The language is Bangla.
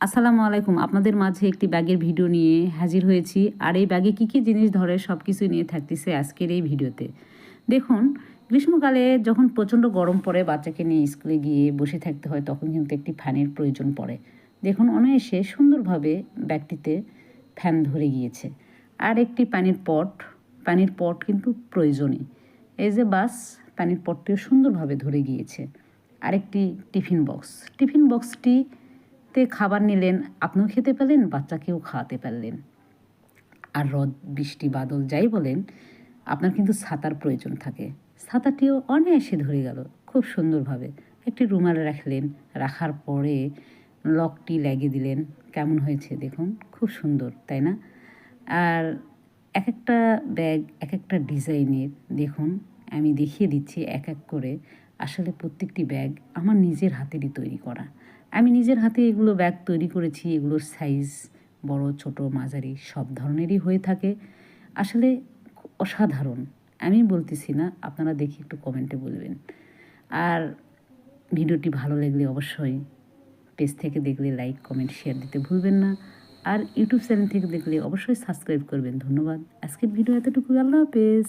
আসসালামু আলাইকুম। আপনাদের মাঝে একটি ব্যাগের ভিডিও নিয়ে হাজির হয়েছি। আর এই ব্যাগে কী কী জিনিস ধরে সব কিছু নিয়ে থাকতেছে আজকের এই ভিডিওতে? দেখুন, গ্রীষ্মকালে যখন প্রচণ্ড গরম পড়ে, বাচ্চাকে নিয়ে স্কুলে গিয়ে বসে থাকতে হয়, তখন কিন্তু একটি ফ্যানের প্রয়োজন পড়ে। দেখুন, অনায়াসে সুন্দরভাবে ব্যাগটিতে ফ্যান ধরে গিয়েছে। আর একটি পানির পট পানির পট কিন্তু প্রয়োজনই। এই যে বাস, পানির পটটিও সুন্দরভাবে ধরে গিয়েছে। আরেকটি টিফিন বক্স। টিফিন বক্সটিতে খাবার নিলেন, আপনিও খেতে পেলেন, বাচ্চাকেও খাওয়াতে পারলেন। আর রদ বৃষ্টি বাদল যাই বলেন, আপনার কিন্তু ছাতার প্রয়োজন থাকে। ছাতাটিও অনায়াসে ধরে গেল, খুব সুন্দরভাবে। একটি রুমাল রাখলেন, রাখার পরে লকটি লাগিয়ে দিলেন। কেমন হয়েছে দেখুন, খুব সুন্দর, তাই না? আর এক একটা ব্যাগ এক একটা ডিজাইনের, দেখুন, আমি দেখিয়ে দিচ্ছি এক এক করে। আসলে প্রত্যেকটি ব্যাগ আমার নিজের হাতেরই তৈরি করা। আমি নিজের হাতে এগুলো ব্যাগ তৈরি করেছি, এগুলোর সাইজ বড়, ছোট, মাঝারি, সব ধরনেরই হয়ে থাকে। আসলে অসাধারণ। আমি বলতেছি না, আপনারা দেখি একটু কমেন্টে বলবেন। আর ভিডিওটি ভালো লাগলে অবশ্যই পেজ থেকে দেখলে লাইক কমেন্ট শেয়ার দিতে ভুলবেন না। আর ইউটিউব চ্যানেল থেকে দেখলে অবশ্যই সাবস্ক্রাইব করবেন। ধন্যবাদ। আজকের ভিডিও এতটুকু। আল্লাহ হাফেজ।